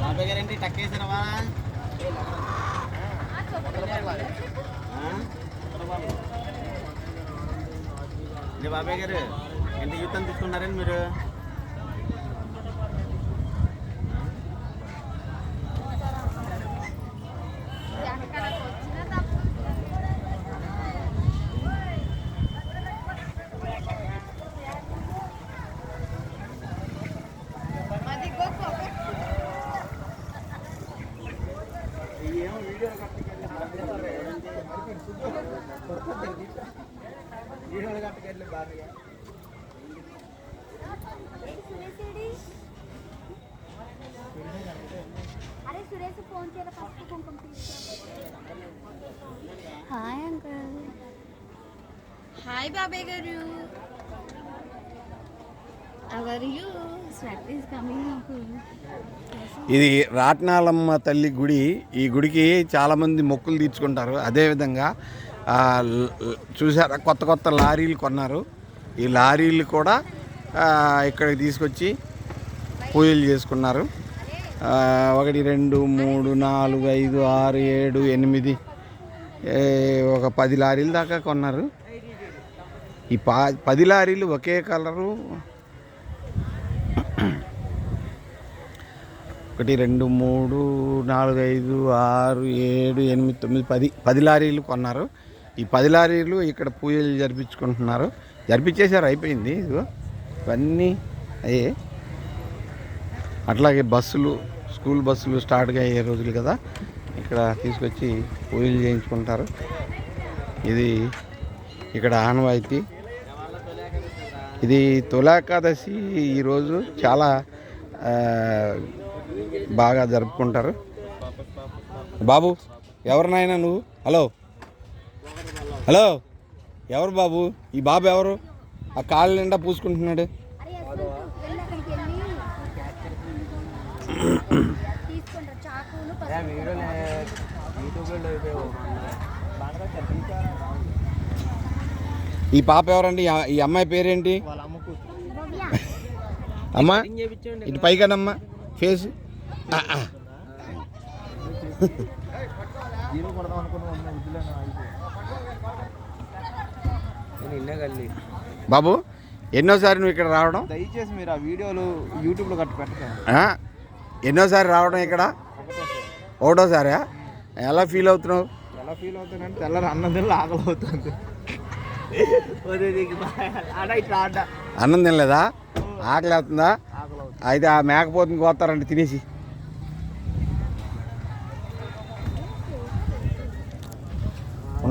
బాబాయ్ గారేంటి టక్కేసారవా ఇది బాబాయ్ గారు ఎంత జీతం తీసుకున్నారండి మీరు? అరే సురేష్ ఫోన్ చేయరా కుంకుమ హాయ్ అంకుల్. హాయ్ బాబాయ్ గారు. ఇది రాట్నాలమ్మ తల్లి గుడి. ఈ గుడికి చాలామంది మొక్కులు తీర్చుకుంటారు. అదేవిధంగా చూసారా కొత్త కొత్త లారీలు కొన్నారు. ఈ లారీలు కూడా ఇక్కడికి తీసుకొచ్చి పూజలు చేసుకున్నారు. ఒకటి రెండు మూడు నాలుగు ఐదు ఆరు ఏడు ఎనిమిది ఒక పది లారీలు దాకా కొన్నారు. ఈ పా పది లారీలు ఒకే కలరు. ఒకటి రెండు మూడు నాలుగు ఐదు ఆరు ఏడు ఎనిమిది తొమ్మిది పది పది లారీలు కొన్నారు. ఈ పది లారీలు ఇక్కడ పూజలు జరిపించుకుంటున్నారు. జరిపించేశారు అయిపోయింది ఇదిగో. ఇవన్నీ అయ్యే. అట్లాగే బస్సులు స్కూల్ బస్సులు స్టార్ట్గా అయ్యే రోజులు కదా. ఇక్కడ తీసుకొచ్చి పూజలు చేయించుకుంటారు. ఇది ఇక్కడ ఆనవాయితీ. ఇది తులాకాదశి ఈరోజు చాలా బాగా జరుపుకుంటారు. బాబు ఎవరినైనా నువ్వు? హలో? హలో ఎవరు బాబు? ఈ బాబు ఎవరు? ఆ కాళ్ళ నిండా పూసుకుంటున్నాడు. ఈ పాప ఎవరండి? ఈ- అమ్మాయి పేరేంటి? అమ్మా ఇటు పైగానమ్మా ఫేస్. ఆ. నిన్నే కల్లి బాబు ఎన్నోసారి నువ్వు ఇక్కడ రావడం? దయచేసి మీరు ఆ వీడియోలు యూట్యూబ్లో కట్టి పెట్టకండి. ఆ? ఎన్నోసారి రావడం ఇక్కడ? ఒకటోసారా? ఎలా ఫీల్ అవుతున్నావు? ఎలా ఫీల్ అవుతానంటే తెల్లారి అన్నం తిన్న ఆకలి అవుతుంది. అన్నం తినలేదా? ఆకలి అవుతుందా? ఆకలి అవుతుంది. అయితే ఆ మేకపోతుని కోస్తారండి తినేసి.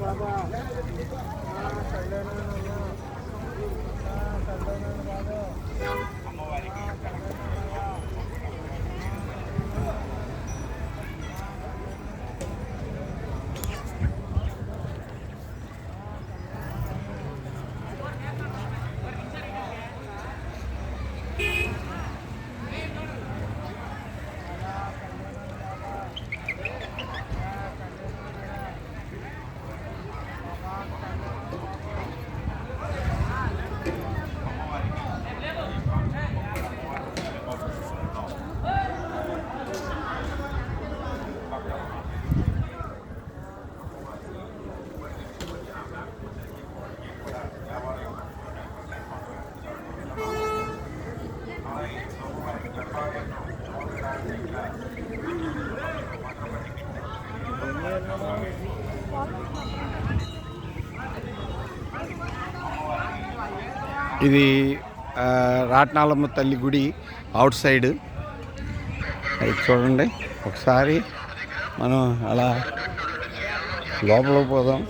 बाबा. ఇది రాట్నాలమ్మ తల్లి గుడి అవుట్ సైడ్. అది చూడండి ఒకసారి మనం అలా లోపలికి పోదాం.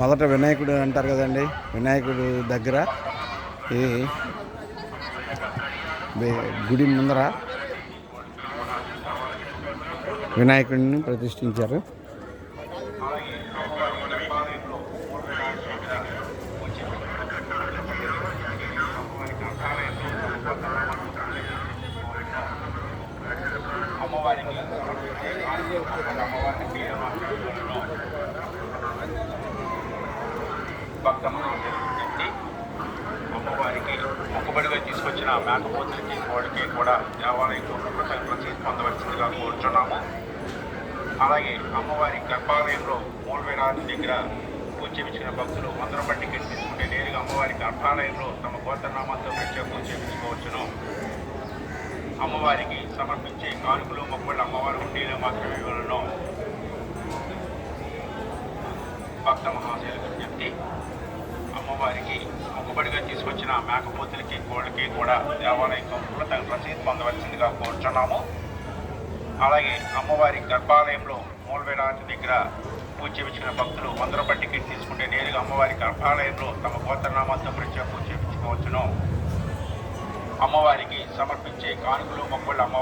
మొదట వినాయకుడు అంటారు కదండి వినాయకుడు దగ్గర ఈ గుడి ముందర వినాయకుడిని ప్రతిష్ఠించారు. భక్తమని అమ్మవారికి మొక్కుబడిగా తీసుకొచ్చిన మేకపోతులకి కోడికి కూడా దేవాలయంలో ప్రసిద్ధి పొందవలసిందిగా కోరుచున్నాము. అలాగే అమ్మవారి గర్భాలయంలో మూలవేరాజు దగ్గర పూజ చేయించిన భక్తులు వందల బట్టి తీసుకుంటే నేరుగా అమ్మవారి గర్భాలయంలో తమ గోత్రనామాలతో ప్రత్యేక పూజ చేయించుకోవచ్చును. అమ్మవారికి సమర్పించే కానుకలు మొక్కుబడి అమ్మవారి ఉండేలా మాత్రమే ఇవ్వలను భక్త మహాశైల విజ్ఞప్తి అమ్మవారికి మొక్కుబడిగా తీసుకొచ్చిన మేకపోతులకి కోళ్ళకి కూడా దేవాలయం కంపులో తగిన రసీదు పొందవలసిందిగా కోరుచున్నాము. అలాగే అమ్మవారి గర్భాలయంలో మూలవేరాజు దగ్గర పూజ చేయించిన భక్తులు వందల బట్టి టికెట్ తీసుకుంటే నేరుగా అమ్మవారి గర్భాలయంలో తమ గోత్రనామాలతో ప్రత్యేక పూజ చేయించుకోవచ్చును. అమ్మవారికి సమర్పించే కానుకలు మొక్కలు అమ్మ